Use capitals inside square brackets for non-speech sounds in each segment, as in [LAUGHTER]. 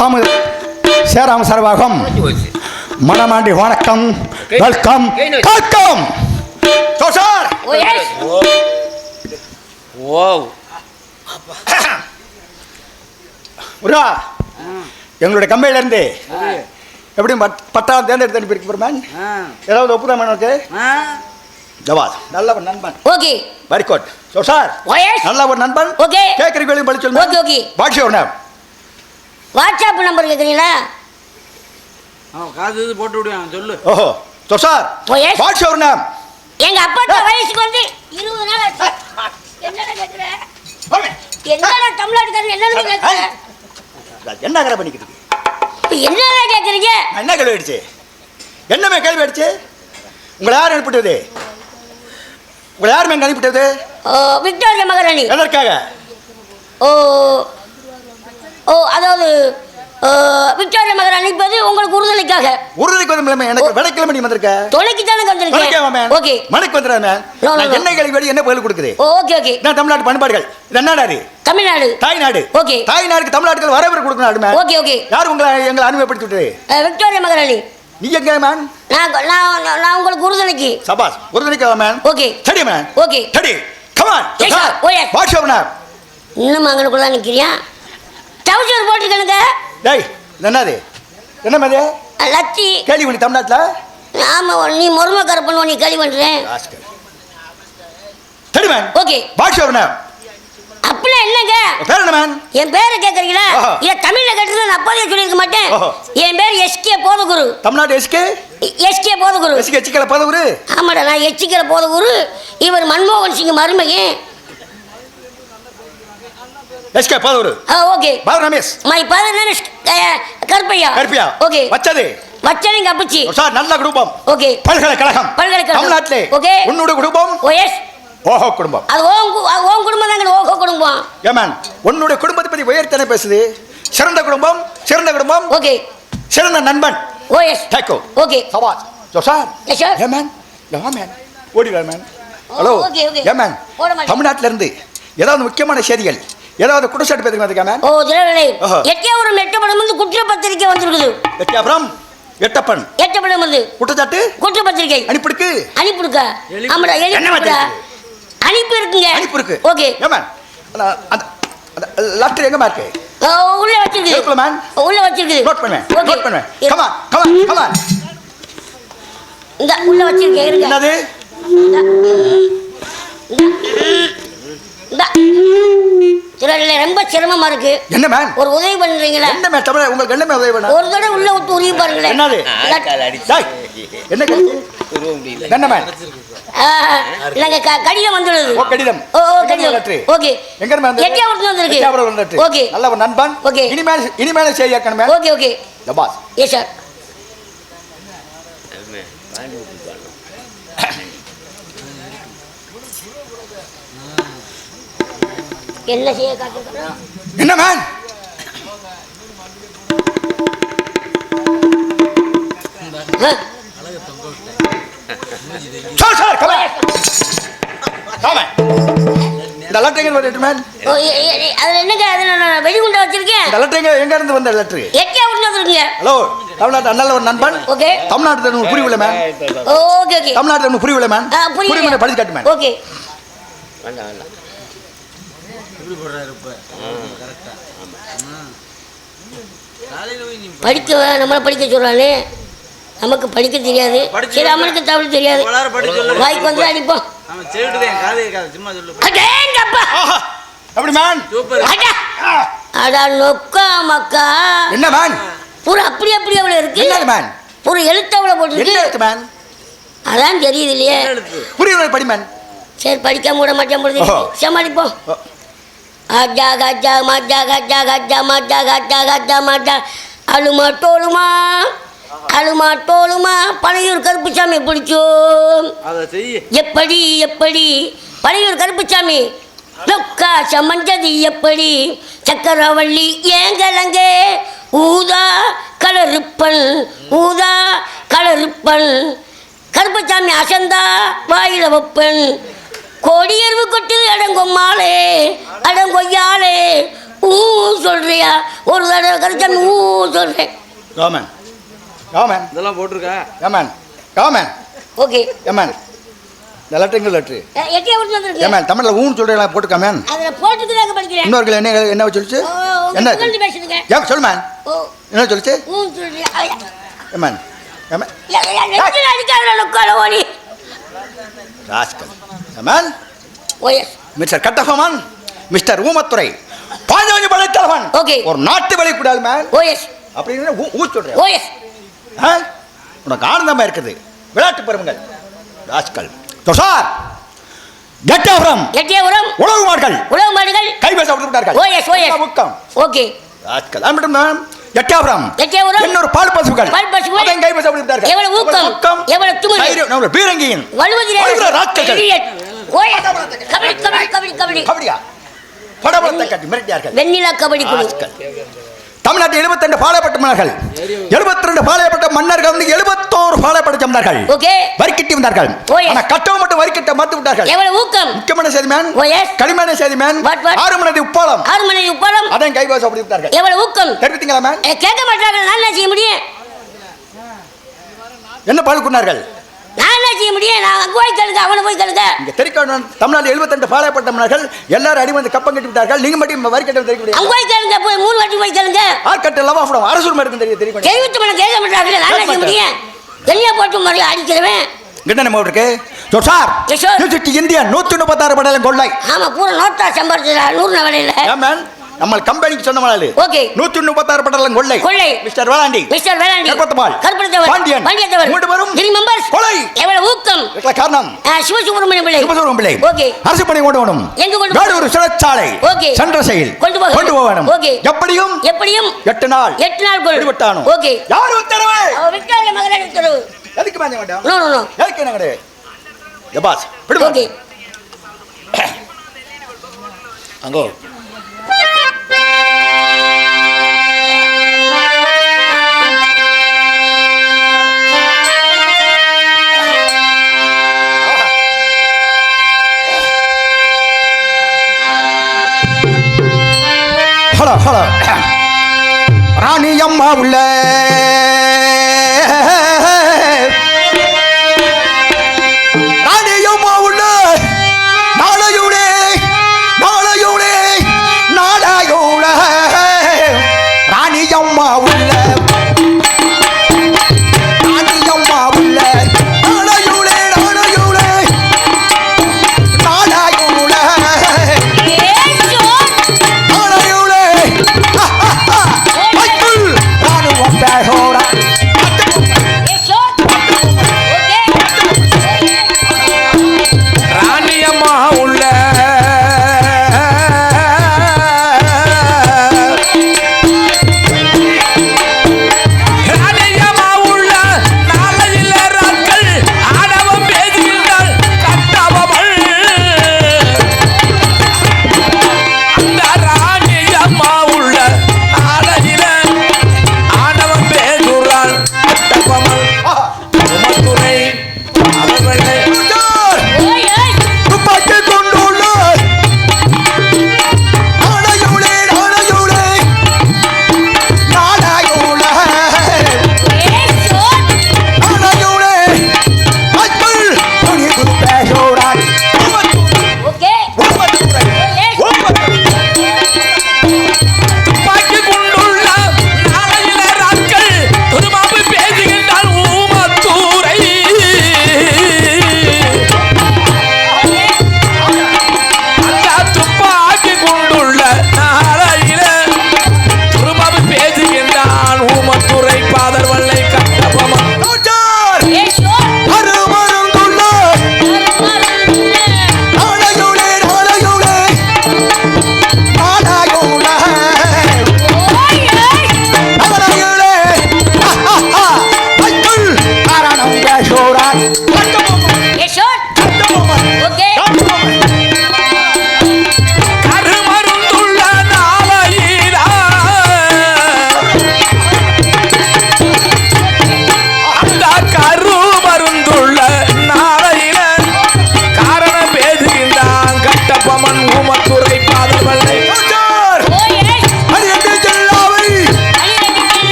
சாமி சேராம சர்வாகம். மனமாண்டி வணக்கம். வெல்கம். Welcome sir. ஓ முருகா எங்களுடைய கம்பெனில இருந்து எப்படி பட்- பட்டாளம் தேர்ந்தெடுத்து அனுப்பியிருக்கு மேன் ஏதாவது ஒப்புதான் உனக்கு ஜவாத். நல்ல ஒரு நண்பன். Okay. Very good so sir நல்ல ஒரு நண்பன். ஓகே. கேட்குறீங்க படி ஓகே ஓகே. பாட்ஷா ஒரு நேம் வாட்ஸ்அப் நம்பர் கேட்குறீங்களா அவன் காது இது போட்டு விடுவான் சொல்லு. ஓஹோ so sir oh yes Baasha ஒரு நேம். எங்க அப்பாட்ட வயசுக்கு வந்து இருபது நாள் ஆச்சு. என்னடா கேட்குற என்னடா தமிழ்நாட்டுக்காரங்க என்னன்னு கேட்குற என்ன கரை பண்ணிக்கிறது என்னடா கேட்குறீங்க என்ன கேள்வி அடிச்சு? என்னமே கேள்வி அடிச்சு? உங்களை யார் அனுப்பிட்டது? உங்களை யார் மேங்க அனுப்பிட்டது? ஓ விக்டோரியா மகாராணி. எதற்காக? ஓ ஓ அதாவது விக்டோரியா மகாராணி இப்போது உங்களுக்கு உறுதுணைக்காக உறுதிக்கு வந்து எனக்கு வெள்ளைக்கிழமை நீ வந்திருக்க. தொலைக்கு தானே வந்திருக்கேன் ஓகே. மணிக்கு வந்துடுறேன் நான் no. என்ன பதில் கொடுக்குது? Okay okay. நான் தமிழ்நாட்டு பண்பாடுகள். என்ன நாடு? தமிழ்நாடு. தாய்நாடு. ஓகே. தாய்நாடுக்கு தமிழ்நாட்டுக்கு வரவேற்பு கொடுக்கணும் மேம் ஓகே ஓகே. யார் உங்களை எங்களை அனுமதிப்படுத்தி விட்டது அஹ், விக்டோரியா மகாராணி நீ எங்க மேம்? நான் நான் நான் உங்களுக்கு உறுதுணைக்கு சபாஸ் உறுதிக்கா மேம். ஓகே. சரி மேம். ஓகே. சரி come on yes. What's up ma'am இன்னும் அங்கனுக்குள்ள தான் நிற்கிறியா டவுசர் போட்டுக்கணுங்க டேய் என்னது? என்ன மாதிரி? லத்தி. கேள்வி பண்ணி தமிழ்நாட்டில் ஆமாம் நீ முருமை கருப்பன் நீ கேள்வி பண்ணுறேன் சரி மேம் ஓகே. அப் மேம் அப்படின்னா என்னங்க? பேர் என்ன மேம் என் பேரை கேட்குறீங்களா. இதை தமிழில் கேட்டது நான் அப்போதே சொல்லியிருக்க மாட்டேன். என் பேர் S K Bodhaguru. Tamil Nadu S K? S K Bodhaguru. S K எச்சிக்கல பதவுரு ஆமாடா நான் எச்சிக்கிற போதகுரு. இவர் மன்மோகன் சிங் மருமகன். S K ah okay Bala Ramesh my father is Karuppaiah Karuppiya okay வச்சது வச்சனிங்க அப்பச்சி சார் நல்ல குடும்பம் ஓகே பல்கலைக்கழகம் பல்கலைக்கழகம். தமிழ்நாட்டிலே ஓகே. உன்னோட குடும்பம் ஓ எஸ் ஓஹோ குடும்பம் அது ஓன் குடும்பம் தாங்க ஓஹோ குடும்பம் ஏமேன் உன்னுடைய குடும்பத்தை பத்தி உயர்த்தனை பேசுது சிறந்த குடும்பம் சிறந்த குடும்பம் ஓகே சிறந்த நண்பன் ஓ எஸ் டேக்கோ ஓகே சவாஸ் Joe sir hey man yeah man ஓடி man hello okay, okay. Hey man ஓட மாட்டேன். தமிழ்நாட்டில இருந்து ஏதாவது முக்கியமான செய்திகள் ஏதாவது குற்றச்சாட்டு மேன் ஓ திரவிலை ஓஹோ. எட்டியாபுரம் எட்டப்படம் வந்து குற்றப்பத்திரிக்கை வந்திருக்குது. வெற்றியாபுரம் எட்டப்பன். எட்டப்படம் வந்து குற்றச்சாட்டு? குற்றப்பத்திரிக்கை. அனுப்பிடுக்கு. அனுப்பிடுக்கா? ஆமாடா என்ன எழுப்பிடுக்கா மாதிரி அனுப்பி இருக்குங்க. அனுப்பி இருக்கு ஓகே ஏமேன் அந்த லெட்டர் எங்கம்மா இருக்கு? ஓ, உள்ள வச்சிருக்கு. இருக்குல்ல மேன் உள்ள வச்சிருக்கு. நோட் பண்ணுவேன் ஓகே. நோட் பண்ணுவேன் கமா கமா கமா இந்த உள்ள வச்சிருக்கேன் இருங்க. என்னது? இந்த. திரவிலை ரொம்ப சிரமமா இருக்கு. என்ன மேன் ஒரு உதவி பண்றீங்களா? என்ன மேன் தமிழ் உங்களுக்கு என்ன உதவி வேணும் ஒரு தடவை உள்ள விட்டு உருவி பாருங்களேன். என்னது? என்ன? என்ன க- கடிதம் வந்துடுது ஓ கடிதம். ஓ ஓ கடிதம் ஓகே. எங்க வந்திருக்கு. Ettayapuram letter okay. நல்ல ஒரு நண்பன். ஓகே. இனிமேல் இனிமேல் செய்ய கேட்கணும் மேன் ஓகே ஓகே. ஜபாஸ் எஸ் சார் என்ன செய்ய காட்டுக்கிறோம் என்ன man sir sir comma comma இந்த லெட்டர் எங்க வந்து மேன் அதுல என்னங்க அதுல நான் வெடிகுண்டா வச்சிருக்கேன். இந்த லெட்டர் எங்க எங்க இருந்து வந்த லெட்டர் எட்டியா விட்டு வந்துருக்குங்க. ஹலோ தமிழ்நாட்டு ஒரு நண்பன். ஓகே. தமிழ்நாட்டு உங்களுக்கு புரியவில்லை மேன் ஓகே ஓகே. தமிழ்நாட்டு உங்களுக்கு புரியவில்லை மேன். புரியுமே படிச்சு காட்டு மேன் ஓகே. எப்படி போடுறாரு இப்ப. கரெக்டா காலையில போய் நீ படிக்க நம்மளை படிக்க சொல்றானே. நமக்கு படிக்க தெரியாது. சரி அவனுக்கு தமிழ் தெரியாது. வாய்க்கு வந்து அடிப்போம். அப்படி மேன் சூப்பர். அடா. அடா நொக்கா மக்கா. என்ன மேன் பூரா அப்படி அப்படி அவ்வளோ இருக்கு? போட்டுருக்கு? எழுத்து மேன் அதான் தெரியுது இல்லையே. எழுத்து? புரியவில்லை படி மேன் சரி படிக்காம விட மாட்டேன். சமாளிப்போம். அஜா கஜா மஜா கஜா கஜா மஜா கஜா கஜா மஜா அழுமா டோலுமா அழுமா டோலுமா பழையூர் கருப்புசாமி பிடிச்சோம் எப்படி எப்படி பழையூர் கருப்புசாமி நொக்கா சமஞ்சது எப்படி சக்கரவள்ளி ஏங்கலங்கே ஊதா கலருப்பன் ஊதா கலருப்பன் கருப்பசாமி அசந்தா வாயில வைப்பன் கொடியர்வு கொட்டு அடங்கொம்மாளே அடங்கொய்யாளே ஊ சொல்றியா ஒரு தடவை கருச்சாமி ஊ சொல்றேன் காமன் காமன் இதெல்லாம் போட்டிருக்கா hey man come on okay hey man இந்த லெட்டர் எங்க லெட்ரு எட்டியா விட்டு வந்திருக்கு ஏமன் தமிழில் ஊன்னு சொல்கிறீங்களா போட்டுக்காமன் அதில் போட்டுக்கிறாங்க படிக்கிறேன் இன்னொரு என்ன என்ன சொல்லிச்சு என்ன ஏன் சொல்லு மேன் ஓ என்ன சொல்லிச்சு ஊ சொல்றியா ஐயா. Hey man hey man rascal oh yes mister Kattabomman mister Oomathurai பாஞ்சாஞ்சி படைத்தலைவன். Okay. ஒரு நாட்டு வழி கூடாது மேன் ஓஎஸ் அப்படின்னு ஊ சொல்கிறேன் ஓஎஸ் ஆ? உனக்கு ஆனந்தமா இருக்குது. விளையாட்டு பெருமங்கள் ராஸ்கல் சார் கட்டாபுரம் எட்டியபுரம் உழவு மாடுகள். உலக மாடுகள். கை பேச விட்டார்கள். ஓஎஸ் ஓஎஸ் முக்கம் ஓகே ராஸ்கல் அது மட்டும் தான் எட்டாபுரம் எட்டியபுரம் இன்னொரு பால் பசுகள். பால் பசுக்கள். அதையும் கை பேச விட்டார்கள். எவ்வளவு ஊக்கம், எவ்வளவு துணிவு. பீரங்கியின். வலுவதிலே. Oh yes kabaddi kabaddi kabaddi kabaddi. கபடியா? படபடத்தை கட்டி. மிரட்டியார்கள் வெண்ணிலா கபடி. தமிழ்நாட்டில் எழுபத்தி ரெண்டு பாளையப்பட்ட மன்னர்கள். எழுபத்தி ரெண்டு பாளையப்பட்ட மன்னர்கள் வந்து எழுபத்தோரு பாளையப்பட்ட ஓகே. வரிக்கட்டி வந்தார்கள். ஆனா கட்டவும் மட்டும் வரிக்கட்ட மறுத்து விட்டார்கள். எவ்வளவு ஊக்கம்? முக்கியமான செய்தி மேன். ஓஎஸ் களிமான செய்தி மேன். What, what? ஆறு மணி உப்பாலம். ஆறு மணி உப்பளம் அதையும் கைவாசம் அப்படி விட்டார்கள். எவ்வளவு ஊக்கம்? தெரிவித்தீங்களா மேன்? ஏ, கேட்க மாட்டாங்க நான் செய்ய முடியும்? என்ன பால் குன்னார்கள் செய்ய முடியும்? நான் போய் கேளுங்க அவனை போய் கேளுங்க. இங்க தெரிவிக்க தமிழ்நாடு எழுபத்தி ரெண்டு பாளையப்பட்ட மன்னர்கள் எல்லாரும் அடி வந்து கப்பம் கட்டி விட்டார்கள் நீங்க மட்டும் வரிக்கட்ட தெரிவிக்க முடியாது. அங்க போய் மூணு வாட்டி போய் கேளுங்க. ஆர்கட்ட அரசு இருக்கும் தெரியும் தெரிவிக்க தெரிவித்து மன கேட்க மாட்டாங்க. நான் செய்ய முடியும்? எல்லையா போட்டு அடிக்கிறவன்? என்ன இருக்கு? சார். யூசிட்டி இந்தியா நூத்தி முப்பத்தாறு படையிலும் கொள்ளை. ஆமா பூரா நோட்டா சம்பாரிச்சா நூறு நம்ம கம்பெனிக்கு சொன்ன மாதிரி ஓகே. நூத்தி முப்பத்தாறு படையிலும் கொள்ளை. கொள்ளை. மிஸ்டர் வேளாண்டி. மிஸ்டர் வேளாண்டி. கருப்பத்தம்மாள். கருப்பத்தவர் பாண்டியன். பாண்டியத்தவர். மூன்று பேரும் த்ரீ மெம்பர்ஸ் கொலை. எவ்வளவு ஊக்கம். காரணம். சிவசுப்ரமணியம் பிள்ளை. சுபசூரம் பிள்ளை. ஓகே. அரசு பணி கொண்டு வரணும். எங்க கொண்டு போகணும்? வேலூர் சிறைச்சாலை. ஓகே. சென்ற செயல். கொண்டு போக கொண்டு போக வேணும். ஓகே. எப்படியும்? எப்படியும்? எட்டு நாள். எட்டு நாள் கொள். விடுபட்டானும் ஓகே. யார் உத்தரவு? விட்டால மகராஜ உத்தரவு. எதுக்கு மாஞ்ச வேண்டாம் நோ நோ நோ. எதுக்கு என்ன கிடையாது எபாஸ் விடுமா? ஓகே. அங்கோ. [COUGHS] ராணி அம்மா உள்ள.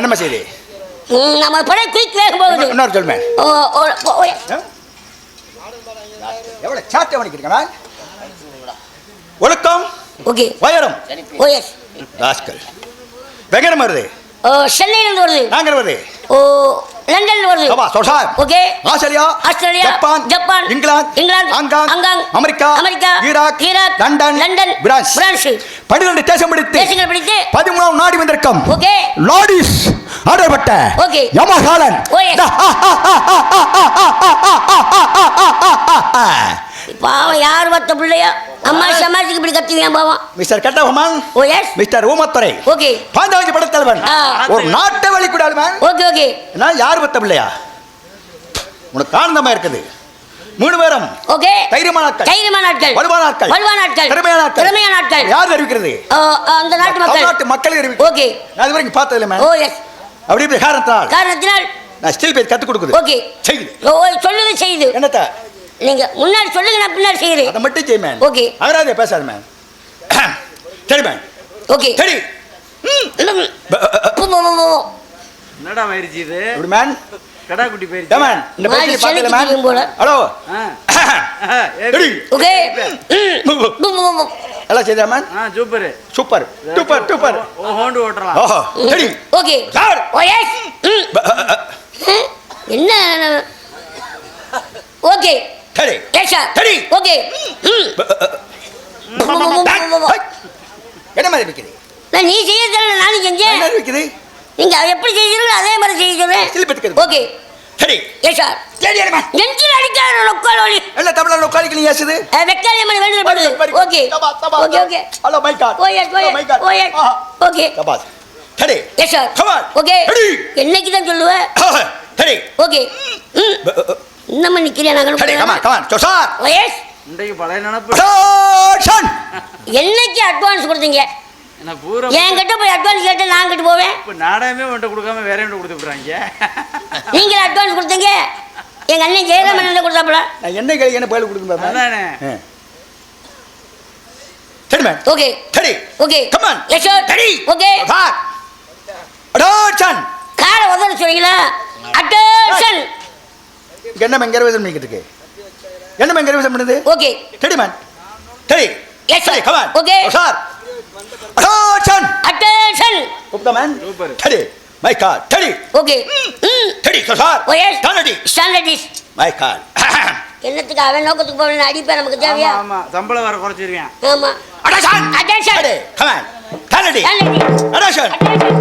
என்னம்மா செய்தி? நம்ம படை குயிக் வேக போகுது. இன்னொரு சொல்லுமே. Oh oh oh, oh. Yes. எவ்வளோ சாட்டை வணிக்கிறீங்க ஒழுக்கம் ஓகே. உயரம் ஓ எஸ் ராஸ்கல். வெங்கடம் வருது. ஓ சென்னையிலிருந்து வருது. நாங்கள் வருது. ஓ லண்டன்ல வருது so sir okay Australia Australia Japan Japan England England Hong Kong Hong Kong America America Iraq Iraq London London France France பன்னிரண்டு தேசம் பிடித்து தேசங்கள் பிடித்து பதிமூணாம் நாடு வந்திருக்கும் ஓகே லாடிஸ் ஆடப்பட்ட ஓகே. யமகாலன் ஓ, yes. பாவம் யார் வத்த பிள்ளையா? அம்மா சமாஜிக்கு இப்படி கத்துவேன் பாவம்? Mister Kattabomman. Oh yes mister Oomathurai. Okay. Panchali படத்தலைவன். ஒரு நாட்டை வழிக்கூடாதுமன். Okay okay. என்ன யார் பத்த பிள்ளையா? உனக்கு ஆனந்தமா இருக்குது. மூணு பேரும். ஓகே. தைரியமான ஆட்கள். தைரியமான ஆட்கள். வலுவான ஆட்கள். வலுவான ஆட்கள். திறமையான ஆட்கள். திறமையான ஆட்கள். யார் அறிவிக்கிறது? அந்த நாட்டு மக்கள். தமிழ்நாட்டு மக்கள் அறிவிக்கிறது. ஓகே. நான் இது வரைக்கும் பார்த்ததில்லை மேம் ஓ எஸ் அப்படி இப்படி காரணத்தால் காரணத்தினால் நான் ஸ்டில் பேர் கற்றுக் கொடுக்குது. ஓகே. செய்யுது சொல்லுது செய்யுது என்னத்த? நீங்க முன்னாடி சொல்லுங்க நான் பின்னாடி செய்யறேன் அதை மட்டும் செய் மேம் ஓகே. அகராதே பேசாத மேம் [CLEARS THROAT] சரி மேம் ஓகே சரி. என்னடா பயிற்சி இது? இப்படி மேம் கடா குட்டி பயிற்சி மேம் இந்த பார்த்ததில்லை சென்னைக்கு தெரியும் போல. மேம் ஹலோ [CLEARS THROAT] சரி. ஓகே [CLEARS THROAT] ம். எல்லாம் செய்தா ma'am ah super. Super. Super super. Oh ஹோண்டு ஓட்டுறலாம் ஓஹோ. சரி. Okay sir oh yes. என்ன? ஓகே எஸ் சார் சரி. ஓகே. என்ன மாதிரி இருக்குது நான் நீ செய்யறதுல நானும் செஞ்சேன். என்ன இருக்குது நீங்க எப்படி செய்யறீங்களோ அதே மாதிரி செய்ய சொல்றேன். சிலிப்பத்துக்கு ஓகே சரி எஸ் சார் சரி மேம் நெஞ்சில் அடிக்காத லொக்கால் ஒளி என்ன தமிழ்ல உட்காரிக்கு நீ ஏசுது? வெக்காலிய மணி வேண்டு போடுது okay okay okay hello my god oh yes oh yes okay Tapas சரி சார் Come on. ஓகே. என்னைக்கு தான் சொல்லுவேன் சரி ஓகே இன்னமும் சரி நினப்பு. அட்டன்ஷன் என்னைக்கு அட்வான்ஸ் கொடுத்தீங்க? என்ன என்கிட்ட போய் அட்வான்ஸ் கேட்டு நான் கிட்ட போவேன்? இப்போ நாடகமே உன்ட்ட கொடுக்காம வேற என்கிட்ட கொடுத்து விட்றாங்க நீங்களே அட்வான்ஸ் கொடுத்தீங்க. எங்க அண்ணன் ஜெயராமன் கொடுத்தாப்புல. நான் என்ன கேள்வி என்ன பதில் அதானே. சரி மேம் ஓகே சரி. Okay on. Yes sir. Okay ஜோசார் அட்டன்ஷன் காரை உதற சொல்றீங்களா? அட்டேஷன் என்ன மேம் கருவேதம் பண்ணிக்கிட்டு என்ன மேம் கருவேதம் பண்ணுது? ஓகே சரி மேம் சரி sir. சரி கமா Okay. ஜோசார் அட்டன்ஷன் அட்டேஷன் கூப்பிட்டா Super. சரி மை காட் சரி ஓகே சரி ஜோசார் ஓ எஸ் தானடி ஸ்டாண்டர்டிஸ் மை காட் என்னத்துக்கு அவன் நோக்கத்துக்கு போவேன் அடிப்பேன் நமக்கு தேவையா? ஆமா. சம்பளம் வர குறைச்சிருவேன் ஆமா. அட்டன்ஷன். சரி கமான் தானடி ஸ்டாண்டர்டிஸ் அட்டன்ஷன்.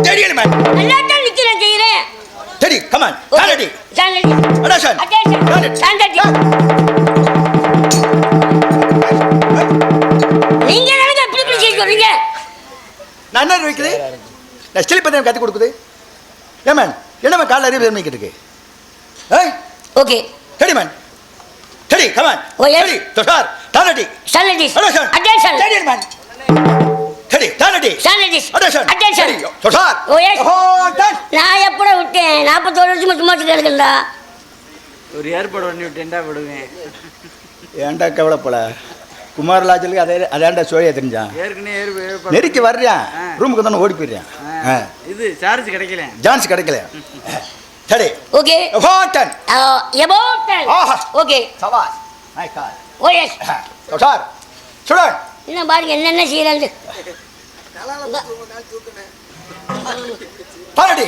சரி மேம் எல்லாத்தையும் நிக்கிறேன் செய்யறேன் சரி கமான் தானடி ஸ்டாண்டர்டிஸ் அட்டன்ஷன் அட்டேஷன் ஸ்டாண்டர்டிஸ் நீங்க எனக்கு எப்படி செய்ய சொல்றீங்க நான் என்ன வைக்குது நான் ஸ்டில் பத்தி கற்றுக் கொடுக்குது. ஏன் மேன் என்ன காலைல அறிவு பண்ணிக்கிட்டு இருக்கு. ஏய். ஓகே சரி மேன் சரி கமான் ஓ. சரி துஷார். தானடி. ஸ்டாண்டர்டிஸ் அட்டன்ஷன் சரி மேன் சரி தானடி stand at ease attention attention Tushar oh, yes. Done நான் எப்பட விட்டேன்? நாற்பத்தோரு வருஷமா சும்மா கிடக்குண்டா ஒரு ஏற்பாடு பண்ணி விட்டேன்டா விடுவேன். ஏன்டா கவலைப்பட? குமாரலாஜலுக்கு அதே அதான்டா சோழியா தெரிஞ்சான் ஏற்கனவே நெருக்கி வர்றான். ரூமுக்கு தானே ஓடி போயிடுறான். இது சார்ஜ் கிடைக்கல. ஜான்ஸ் கிடைக்கல. சரி. ஓகே டன் எபோட்டன் ஆஹா. ஓகே சவாஸ் மை ஓ எஸ் துஷார் சுடன் இன்னும் பாருங்க என்னென்ன செய்யறாங்க தானடி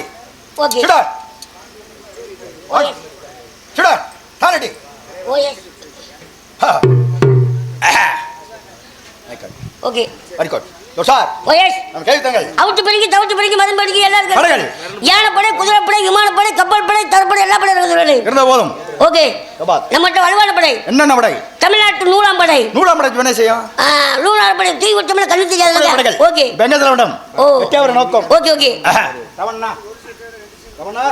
ஓகே. சுடன் சுடன் தானடி oh yes okay. Very good துஷார் ஓ எஸ் நம்ம கேள்வித்தங்கள் அவுட்டு பிடிக்கி தவிட்டு பிடிக்கி மதம் பிடிக்கி எல்லாம். இருக்கு இருந்த போதும். ஓகே. நம்மகிட்ட வலுவான படை. என்னென்ன படை? தமிழ்நாட்டு நூறாம் படை. நூலாம் படை என்ன செய்யும்? ஆ, நூறாம் படை தீ விட்டோம்னா கண்ணு தெரியாது ஓகே. பெங்கத்தில் விடம் ஓ. வெற்றியாவர நோக்கம். Okay okay. ரவண்ணா. ரவண்ணா.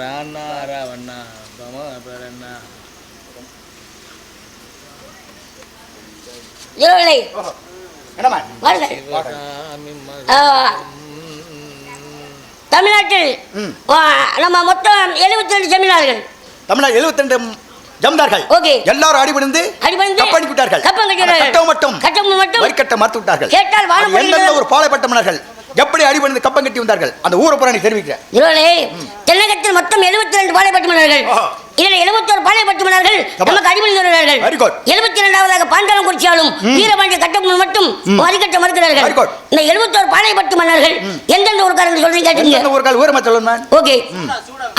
ராணா ராவண்ணா. பமா பரண்ணா இரவலை என்னம்மா? வாருங்கள் ஆ, தமிழ்நாட்டில் நம்ம மொத்தம் எழுபத்தி ரெண்டு ஜமீனார்கள் தமிழ்நாடு எழுபத்தி ரெண்டு ஜம்தார்கள் ஓகே. எல்லாரும் அடிபணிந்து அடிபணிந்து கப்பணி விட்டார்கள் கப்பம் கட்டினார்கள். கட்டம் மட்டும் கட்டம் மட்டும் வரிக்கட்ட மறுத்து விட்டார்கள் கேட்டால் எந்தெந்த பொழிகிறது. ஒரு பாளையப்பட்ட மன்னர்கள் எப்படி அடிபணிந்து கப்பம் கட்டி வந்தார்கள்? அந்த ஊரை புறாணி தெரிவிக்கிறேன். தென்னகத்தில் மொத்தம் எழுபத்தி ரெண்டு பாளையப்பட்டு மன்னர்கள். இதில் எழுபத்தோரு பாளையப்பட்டு மன்னர்கள். நமக்கு good. எழுபத்தி இரண்டாவதாக பாண்டாளம் குறிச்சியாலும் வீரபாண்டிய கட்டபொம்மன் மட்டும் Very மறுக்கிறார்கள். இந்த எழுபத்தோரு பாளையப்பட்டு மன்னர்கள் எந்தெந்த ஊருக்காரங்க சொல்றீங்க கேட்டீங்க? ஓகே.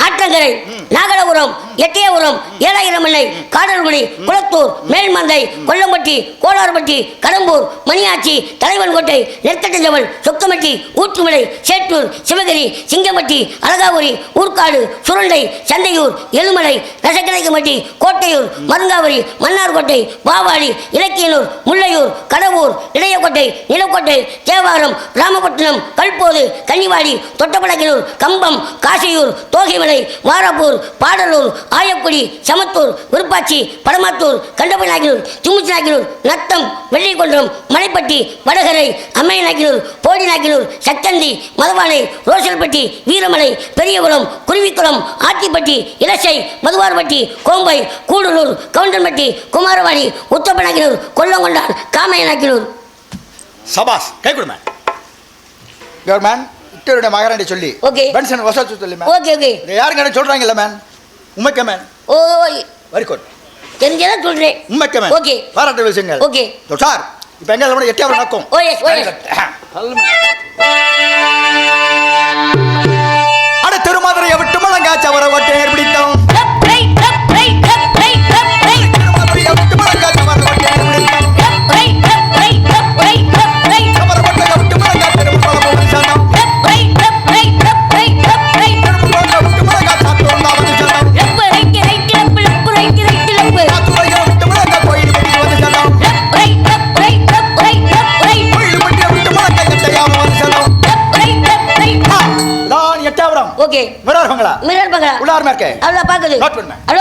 ஆற்றங்கரை நாகரபுரம் எட்டயபுரம் ஏழாயிரமலை காடல்குடி குளத்தூர் மேல்மந்தை கொல்லம்பட்டி கோளாறுபட்டி கடம்பூர் மணியாச்சி தலைவன்கோட்டை நெற்கட்டஞ்சவன் சொக்கமட்டி ஊற்றுமலை சேட்டூர் சிவகிரி சிங்கம்பட்டி அழகாபுரி ஊர்காடு சுருண்டை சந்தையூர் எழுமலை ரசக்கலைக்கம்பட்டி கோட்டையூர் மருங்காவரி மன்னார்கோட்டை பாவாடி இலக்கியனூர் முல்லையூர் கடவூர் இளையக்கோட்டை நிலக்கோட்டை தேவாரம் ராமபட்டினம் கல்போது கன்னிவாடி தொட்டப்படக்கினூர் கம்பம் காசியூர் தோகைமலை மாராப்பூர் பாடலூர் ஆயக்குடி சமத்தூர் விருப்பாச்சி படமாத்தூர் கண்டபநாயக்கனூர் தும்முச்சிநாயக்கனூர் நத்தம் வெள்ளிக்குன்றம் மலைப்பட்டி வடகரை அம்மையநாயக்கனூர் போடிநாயக்கனூர் சக்கந்தி மதவானை ரோசல்பட்டி வீரமலை பெரியபுரம் குருவிக்குளம் ஆத்திப்பட்டி இலசை மதுவார்பட்டி கோம்பை கூடலூர் கவுண்டன்பட்டி குமாரவாடி உத்தப்பநாயக்கனூர் கொல்லங்கொண்டான் காமையநாயக்கனூர் சபாஸ் கை கொடுமே. கவர்மேன் இட்டருடைய மகாராண்டி சொல்லி. Okay. பென்ஷன் வசூல் சொல்லி ஓகே ஓகே இதை யாருங்க சொல்றாங்கல்ல மேன் உண்மைக்க மேன் ஓ வெரி குட் தெரிஞ்சதான் சொல்றேன். உண்மைக்க மேன் Okay. பாராட்டு விஷயங்கள் ஓகே சார் இப்போ எங்க நம்ம எட்டியாவது நோக்கம் ஓ எஸ் ஓ எஸ் அட தான் எட்டாவரம் ஓகே மிரார்களா மிரர் பங்களா உள்ளாருமே இருக்கே அவ்வளோ பாக்குது Note பண்ணுங்க.